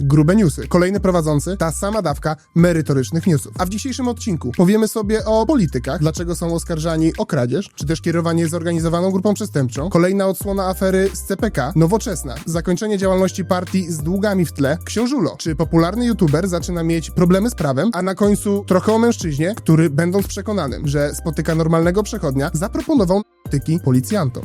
Grube newsy. Kolejny prowadzący, ta sama dawka merytorycznych newsów. A w dzisiejszym odcinku powiemy sobie o politykach, dlaczego są oskarżani o kradzież, czy też kierowanie zorganizowaną grupą przestępczą. Kolejna odsłona afery z CPK, nowoczesna, zakończenie działalności partii z długami w tle, książulo, czy popularny youtuber zaczyna mieć problemy z prawem, a na końcu trochę o mężczyźnie, który będąc przekonanym, że spotyka normalnego przechodnia, zaproponował tyki policjantom.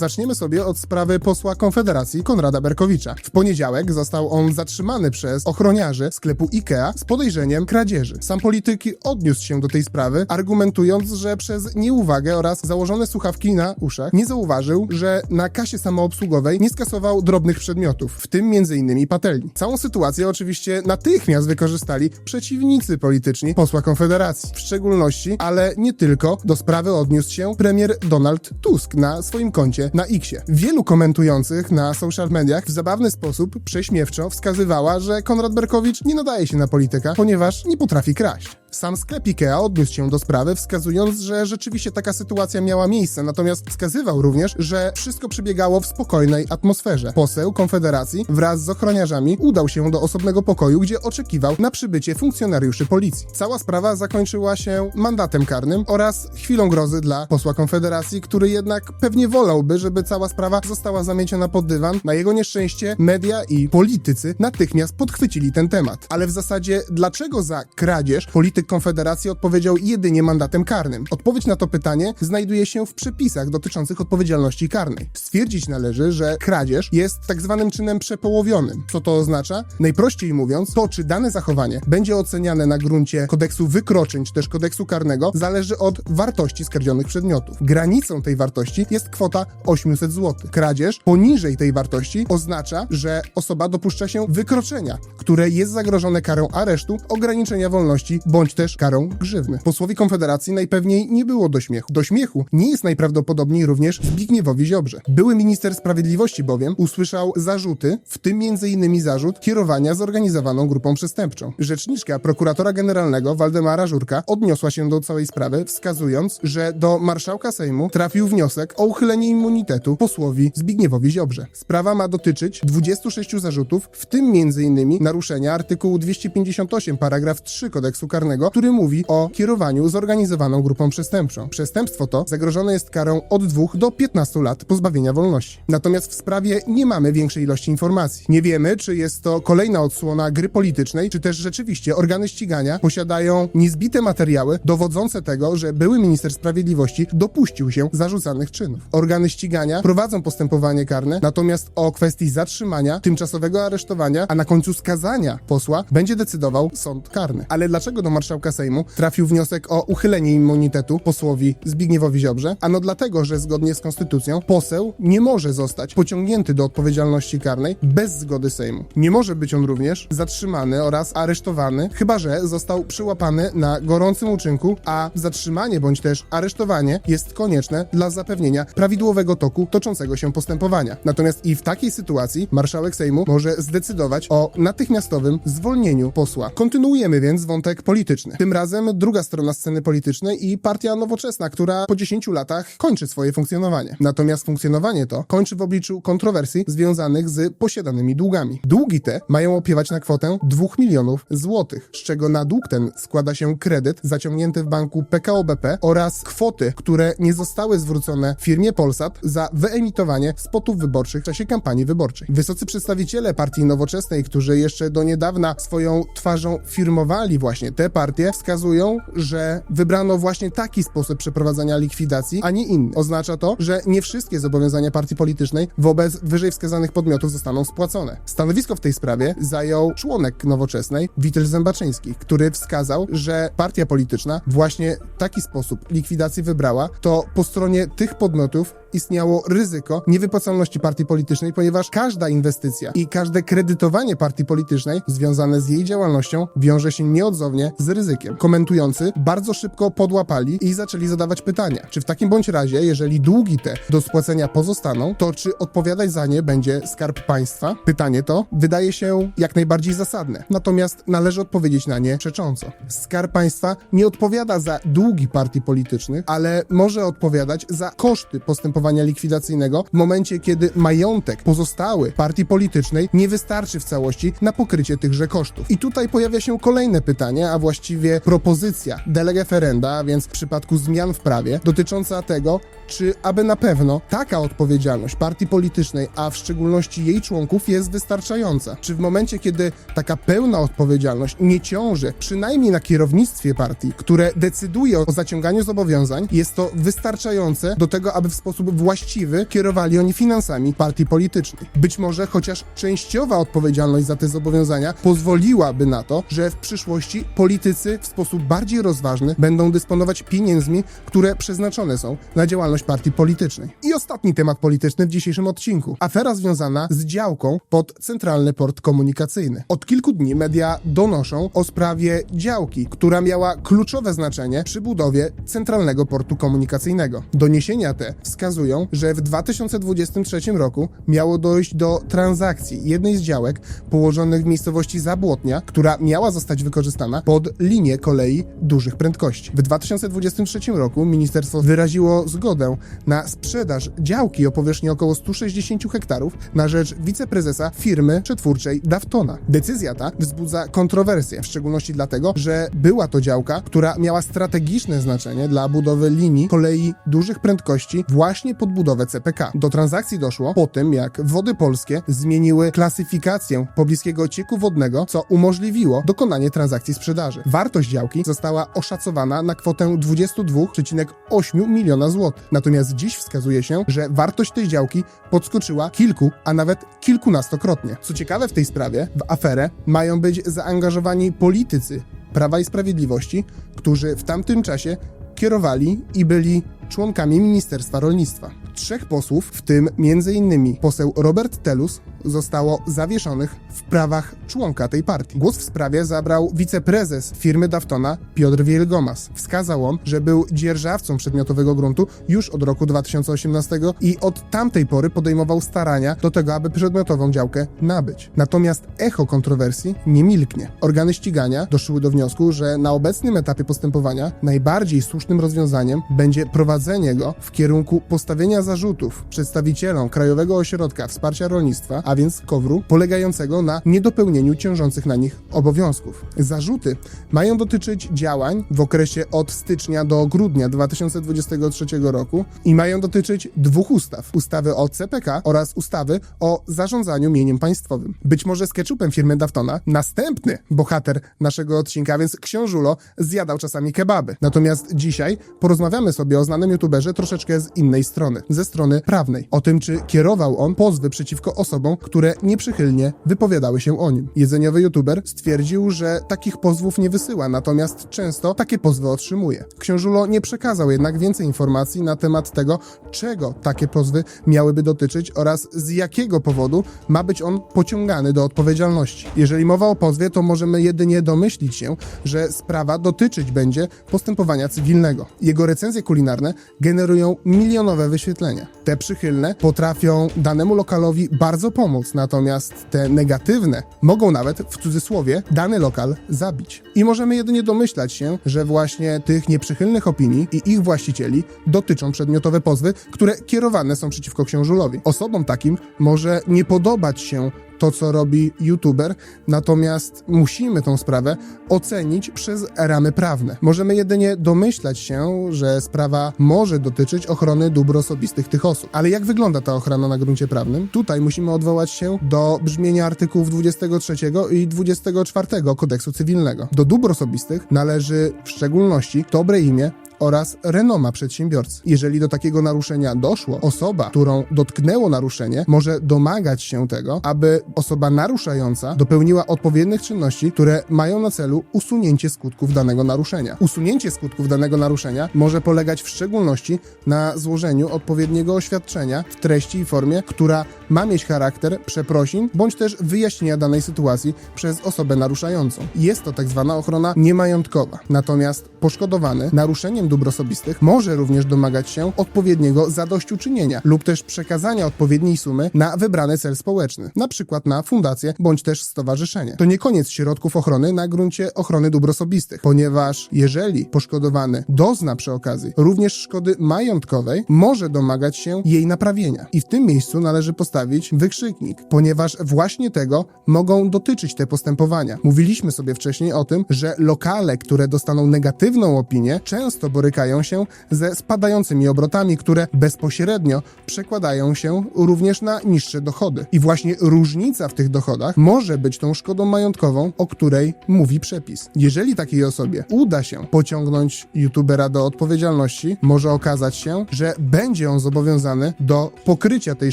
Zaczniemy sobie od sprawy posła Konfederacji Konrada Berkowicza. W poniedziałek został on zatrzymany przez ochroniarzy sklepu IKEA z podejrzeniem kradzieży. Sam polityk odniósł się do tej sprawy, argumentując, że przez nieuwagę oraz założone słuchawki na uszach nie zauważył, że na kasie samoobsługowej nie skasował drobnych przedmiotów, w tym m.in. patelni. Całą sytuację oczywiście natychmiast wykorzystali przeciwnicy polityczni posła Konfederacji. W szczególności, ale nie tylko, do sprawy odniósł się premier Donald Tusk na swoim koncie na Xie. Wielu komentujących na social mediach w zabawny sposób prześmiewczo wskazywała, że Konrad Berkowicz nie nadaje się na polityka, ponieważ nie potrafi kraść. Sam sklep IKEA odniósł się do sprawy, wskazując, że rzeczywiście taka sytuacja miała miejsce, natomiast wskazywał również, że wszystko przebiegało w spokojnej atmosferze. Poseł Konfederacji wraz z ochroniarzami udał się do osobnego pokoju, gdzie oczekiwał na przybycie funkcjonariuszy policji. Cała sprawa zakończyła się mandatem karnym oraz chwilą grozy dla posła Konfederacji, który jednak pewnie wolałby, żeby cała sprawa została zamieciona pod dywan. Na jego nieszczęście media i politycy natychmiast podchwycili ten temat. Ale w zasadzie dlaczego za kradzież polityk Konfederacji odpowiedział jedynie mandatem karnym? Odpowiedź na to pytanie znajduje się w przepisach dotyczących odpowiedzialności karnej. Stwierdzić należy, że kradzież jest tak zwanym czynem przepołowionym. Co to oznacza? Najprościej mówiąc, to czy dane zachowanie będzie oceniane na gruncie kodeksu wykroczeń czy też kodeksu karnego zależy od wartości skradzionych przedmiotów. Granicą tej wartości jest kwota 800 zł. Kradzież poniżej tej wartości oznacza, że osoba dopuszcza się wykroczenia, które jest zagrożone karą aresztu, ograniczenia wolności bądź też karą grzywny. Posłowi Konfederacji najpewniej nie było do śmiechu. Do śmiechu nie jest najprawdopodobniej również Zbigniewowi Ziobrze. Były minister sprawiedliwości bowiem usłyszał zarzuty, w tym m.in. zarzut kierowania zorganizowaną grupą przestępczą. Rzeczniczka prokuratora generalnego Waldemara Żurka odniosła się do całej sprawy, wskazując, że do marszałka Sejmu trafił wniosek o uchylenie immunitetu posłowi Zbigniewowi Ziobrze. Sprawa ma dotyczyć 26 zarzutów, w tym m.in. naruszenia artykułu 258 paragraf 3 kodeksu karnego, który mówi o kierowaniu zorganizowaną grupą przestępczą. Przestępstwo to zagrożone jest karą od 2 do 15 lat pozbawienia wolności. Natomiast w sprawie nie mamy większej ilości informacji. Nie wiemy, czy jest to kolejna odsłona gry politycznej, czy też rzeczywiście organy ścigania posiadają niezbite materiały dowodzące tego, że były minister sprawiedliwości dopuścił się zarzucanych czynów. Organy ścigania prowadzą postępowanie karne, natomiast o kwestii zatrzymania, tymczasowego aresztowania, a na końcu skazania posła będzie decydował sąd karny. Ale dlaczego do marszałka Sejmu trafił wniosek o uchylenie immunitetu posłowi Zbigniewowi Ziobrze? Ano dlatego, że zgodnie z konstytucją poseł nie może zostać pociągnięty do odpowiedzialności karnej bez zgody Sejmu. Nie może być on również zatrzymany oraz aresztowany, chyba że został przyłapany na gorącym uczynku, a zatrzymanie bądź też aresztowanie jest konieczne dla zapewnienia prawidłowego toku toczącego się postępowania. Natomiast i w takiej sytuacji marszałek Sejmu może zdecydować o natychmiastowym zwolnieniu posła. Kontynuujemy więc wątek polityczny. Tym razem druga strona sceny politycznej i partia nowoczesna, która po 10 latach kończy swoje funkcjonowanie. Natomiast funkcjonowanie to kończy w obliczu kontrowersji związanych z posiadanymi długami. Długi te mają opiewać na kwotę 2 milionów złotych, z czego na dług ten składa się kredyt zaciągnięty w banku PKO BP oraz kwoty, które nie zostały zwrócone firmie Polsat za wyemitowanie spotów wyborczych w czasie kampanii wyborczej. Wysocy przedstawiciele partii nowoczesnej, którzy jeszcze do niedawna swoją twarzą firmowali właśnie te partie, wskazują, że wybrano właśnie taki sposób przeprowadzania likwidacji, a nie inny. Oznacza to, że nie wszystkie zobowiązania partii politycznej wobec wyżej wskazanych podmiotów zostaną spłacone. Stanowisko w tej sprawie zajął członek nowoczesnej, Witold Zębaczyński, który wskazał, że partia polityczna właśnie taki sposób likwidacji wybrała, to po stronie tych podmiotów istniało ryzyko niewypłacalności partii politycznej, ponieważ każda inwestycja i każde kredytowanie partii politycznej związane z jej działalnością wiąże się nieodzownie z ryzykiem. Komentujący bardzo szybko podłapali i zaczęli zadawać pytania. Czy w takim bądź razie, jeżeli długi te do spłacenia pozostaną, to czy odpowiadać za nie będzie Skarb Państwa? Pytanie to wydaje się jak najbardziej zasadne, natomiast należy odpowiedzieć na nie przecząco. Skarb Państwa nie odpowiada za długi partii politycznych, ale może odpowiadać za koszty postępowania likwidacyjnego w momencie, kiedy majątek pozostały partii politycznej nie wystarczy w całości na pokrycie tychże kosztów. I tutaj pojawia się kolejne pytanie, a właściwie propozycja de lege ferenda, a więc w przypadku zmian w prawie, dotycząca tego, czy aby na pewno taka odpowiedzialność partii politycznej, a w szczególności jej członków jest wystarczająca. Czy w momencie, kiedy taka pełna odpowiedzialność nie ciąży przynajmniej na kierownictwie partii, które decyduje o zaciąganiu zobowiązań, jest to wystarczające do tego, aby w sposób właściwy kierowali oni finansami partii politycznej. Być może chociaż częściowa odpowiedzialność za te zobowiązania pozwoliłaby na to, że w przyszłości politycy w sposób bardziej rozważny będą dysponować pieniędzmi, które przeznaczone są na działalność partii politycznej. I ostatni temat polityczny w dzisiejszym odcinku. Afera związana z działką pod Centralny Port Komunikacyjny. Od kilku dni media donoszą o sprawie działki, która miała kluczowe znaczenie przy budowie Centralnego Portu Komunikacyjnego. Doniesienia te wskazują, że w 2023 roku miało dojść do transakcji jednej z działek położonych w miejscowości Zabłotnia, która miała zostać wykorzystana pod linię kolei dużych prędkości. W 2023 roku ministerstwo wyraziło zgodę na sprzedaż działki o powierzchni około 160 hektarów na rzecz wiceprezesa firmy przetwórczej Daftona. Decyzja ta wzbudza kontrowersje, w szczególności dlatego, że była to działka, która miała strategiczne znaczenie dla budowy linii kolei dużych prędkości właśnie pod budowę CPK. Do transakcji doszło po tym, jak Wody Polskie zmieniły klasyfikację pobliskiego cieku wodnego, co umożliwiło dokonanie transakcji sprzedaży. Wartość działki została oszacowana na kwotę 22,8 miliona złotych. Natomiast dziś wskazuje się, że wartość tej działki podskoczyła kilku, a nawet kilkunastokrotnie. Co ciekawe w tej sprawie, w aferę mają być zaangażowani politycy Prawa i Sprawiedliwości, którzy w tamtym czasie kierowali i byli członkami Ministerstwa Rolnictwa. Trzech posłów, w tym m.in. poseł Robert Telus, zostało zawieszonych w prawach członka tej partii. Głos w sprawie zabrał wiceprezes firmy Daftona Piotr Wielgomas. Wskazał on, że był dzierżawcą przedmiotowego gruntu już od roku 2018 i od tamtej pory podejmował starania do tego, aby przedmiotową działkę nabyć. Natomiast echo kontrowersji nie milknie. Organy ścigania doszły do wniosku, że na obecnym etapie postępowania najbardziej słusznym rozwiązaniem będzie prowadzenie go w kierunku postawienia zarzutów przedstawicielom Krajowego Ośrodka Wsparcia Rolnictwa, a więc KOWR-u, polegającego na niedopełnieniu ciążących na nich obowiązków. Zarzuty mają dotyczyć działań w okresie od stycznia do grudnia 2023 roku i mają dotyczyć dwóch ustaw: ustawy o CPK oraz ustawy o zarządzaniu mieniem państwowym. Być może z ketchupem firmy Daftona następny bohater naszego odcinka, więc książulo zjadał czasami kebaby. Natomiast dzisiaj porozmawiamy sobie o znanym youtuberze troszeczkę z innej strony, ze strony prawnej. O tym, czy kierował on pozwy przeciwko osobom, które nieprzychylnie wypowiadały się o nim. Jedzeniowy youtuber stwierdził, że takich pozwów nie wysyła, natomiast często takie pozwy otrzymuje. Książulo nie przekazał jednak więcej informacji na temat tego, czego takie pozwy miałyby dotyczyć oraz z jakiego powodu ma być on pociągany do odpowiedzialności. Jeżeli mowa o pozwie, to możemy jedynie domyślić się, że sprawa dotyczyć będzie postępowania cywilnego. Jego recenzje kulinarne generują milionowe wyświetlenia. Te przychylne potrafią danemu lokalowi bardzo pomóc, natomiast te negatywne mogą nawet, w cudzysłowie, dany lokal zabić. I możemy jedynie domyślać się, że właśnie tych nieprzychylnych opinii i ich właścicieli dotyczą przedmiotowe pozwy, które kierowane są przeciwko książulowi. Osobom takim może nie podobać się to, co robi youtuber, natomiast musimy tą sprawę ocenić przez ramy prawne. Możemy jedynie domyślać się, że sprawa może dotyczyć ochrony dóbr osobistych tych osób. Ale jak wygląda ta ochrona na gruncie prawnym? Tutaj musimy odwołać się do brzmienia artykułów 23 i 24 kodeksu cywilnego. Do dóbr osobistych należy w szczególności dobre imię, oraz renoma przedsiębiorcy. Jeżeli do takiego naruszenia doszło, osoba, którą dotknęło naruszenie, może domagać się tego, aby osoba naruszająca dopełniła odpowiednich czynności, które mają na celu usunięcie skutków danego naruszenia. Usunięcie skutków danego naruszenia może polegać w szczególności na złożeniu odpowiedniego oświadczenia w treści i formie, która ma mieć charakter przeprosin bądź też wyjaśnienia danej sytuacji przez osobę naruszającą. Jest to tak zwana ochrona niemajątkowa. Natomiast poszkodowany naruszeniem dóbr osobistych może również domagać się odpowiedniego zadośćuczynienia lub też przekazania odpowiedniej sumy na wybrany cel społeczny, na przykład na fundację bądź też stowarzyszenie. To nie koniec środków ochrony na gruncie ochrony dóbr osobistych, ponieważ jeżeli poszkodowany dozna przy okazji również szkody majątkowej, może domagać się jej naprawienia. I w tym miejscu należy postawić wykrzyknik, ponieważ właśnie tego mogą dotyczyć te postępowania. Mówiliśmy sobie wcześniej o tym, że lokale, które dostaną negatywną opinię, często borykają się ze spadającymi obrotami, które bezpośrednio przekładają się również na niższe dochody. I właśnie różnica w tych dochodach może być tą szkodą majątkową, o której mówi przepis. Jeżeli takiej osobie uda się pociągnąć youtubera do odpowiedzialności, może okazać się, że będzie on zobowiązany do pokrycia tej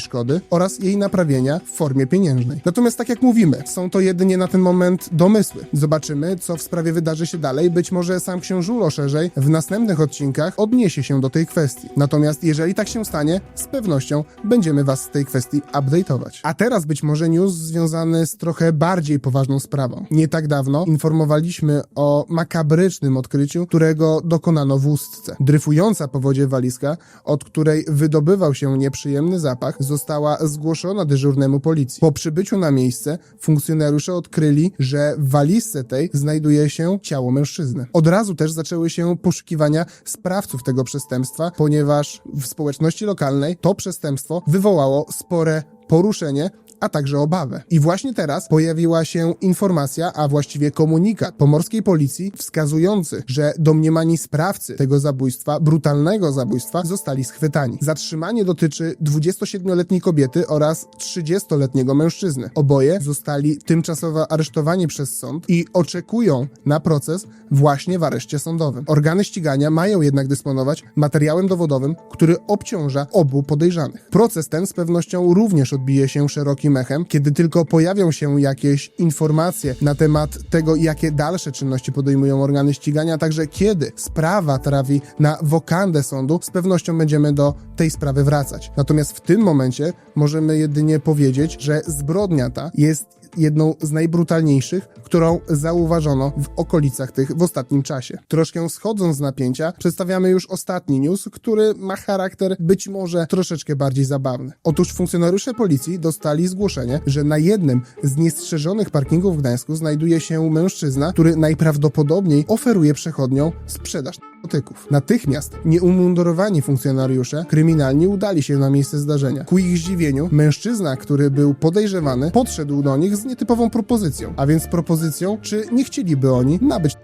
szkody oraz jej naprawienia w formie pieniężnej. Natomiast tak jak mówimy, są to jedynie na ten moment domysły. Zobaczymy, co w sprawie wydarzy się dalej. Być może sam książulo szerzej w następnych odcinkach odniesie się do tej kwestii. Natomiast jeżeli tak się stanie, z pewnością będziemy was z tej kwestii update'ować. A teraz być może news związany z trochę bardziej poważną sprawą. Nie tak dawno informowaliśmy o makabrycznym odkryciu, którego dokonano w Ustce. Dryfująca po wodzie walizka, od której wydobywał się nieprzyjemny zapach, została zgłoszona dyżurnemu policji. Po przybyciu na miejsce funkcjonariusze odkryli, że w walizce tej znajduje się ciało mężczyzny. Od razu też zaczęły się poszukiwania sprawców tego przestępstwa, ponieważ w społeczności lokalnej to przestępstwo wywołało spore poruszenie, a także obawę. I właśnie teraz pojawiła się informacja, a właściwie komunikat pomorskiej policji wskazujący, że domniemani sprawcy tego zabójstwa, brutalnego zabójstwa, zostali schwytani. Zatrzymanie dotyczy 27-letniej kobiety oraz 30-letniego mężczyzny. Oboje zostali tymczasowo aresztowani przez sąd i oczekują na proces właśnie w areszcie sądowym. Organy ścigania mają jednak dysponować materiałem dowodowym, który obciąża obu podejrzanych. Proces ten z pewnością również odbije się szerokim echem, kiedy tylko pojawią się jakieś informacje na temat tego, jakie dalsze czynności podejmują organy ścigania, a także kiedy sprawa trafi na wokandę sądu, z pewnością będziemy do tej sprawy wracać. Natomiast w tym momencie możemy jedynie powiedzieć, że zbrodnia ta jest jedną z najbrutalniejszych, którą zauważono w okolicach tych w ostatnim czasie. Troszkę schodząc z napięcia, przedstawiamy już ostatni news, który ma charakter być może troszeczkę bardziej zabawny. Otóż funkcjonariusze policji dostali zgłoszenie, że na jednym z niestrzeżonych parkingów w Gdańsku znajduje się mężczyzna, który najprawdopodobniej oferuje przechodniom sprzedaż narkotyków. Natychmiast nieumundurowani funkcjonariusze kryminalni udali się na miejsce zdarzenia. Ku ich zdziwieniu, mężczyzna, który był podejrzewany, podszedł do nich z nietypową propozycją, a więc propozycją, czy nie chcieliby oni nabyć.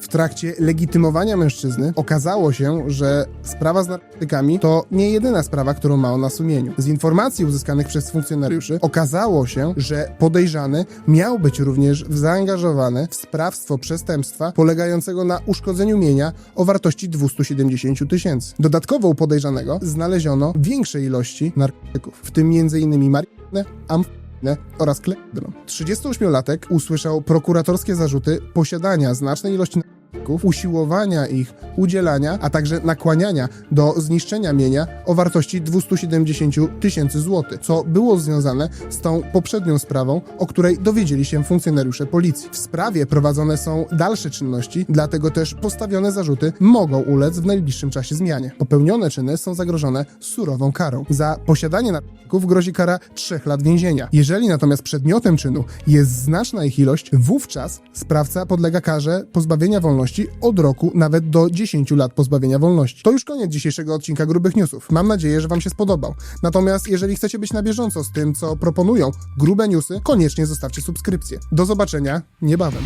W trakcie legitymowania mężczyzny okazało się, że sprawa z narkotykami to nie jedyna sprawa, którą ma on na sumieniu. Z informacji uzyskanych przez funkcjonariuszy okazało się, że podejrzany miał być również zaangażowany w sprawstwo przestępstwa polegającego na uszkodzeniu mienia o wartości 270 tysięcy. Dodatkowo u podejrzanego znaleziono większe ilości narkotyków, w tym m.in. marihuanę, amfetaminę, oraz klepdron. 38-latek usłyszał prokuratorskie zarzuty posiadania znacznej ilości usiłowania ich udzielania, a także nakłaniania do zniszczenia mienia o wartości 270 tysięcy złotych, co było związane z tą poprzednią sprawą, o której dowiedzieli się funkcjonariusze policji. W sprawie prowadzone są dalsze czynności, dlatego też postawione zarzuty mogą ulec w najbliższym czasie zmianie. Popełnione czyny są zagrożone surową karą. Za posiadanie narkotyków grozi kara 3 lat więzienia. Jeżeli natomiast przedmiotem czynu jest znaczna ich ilość, wówczas sprawca podlega karze pozbawienia wolności od roku nawet do 10 lat pozbawienia wolności. To już koniec dzisiejszego odcinka Grubych Newsów. Mam nadzieję, że Wam się spodobał. Natomiast jeżeli chcecie być na bieżąco z tym, co proponują grube newsy, koniecznie zostawcie subskrypcję. Do zobaczenia niebawem.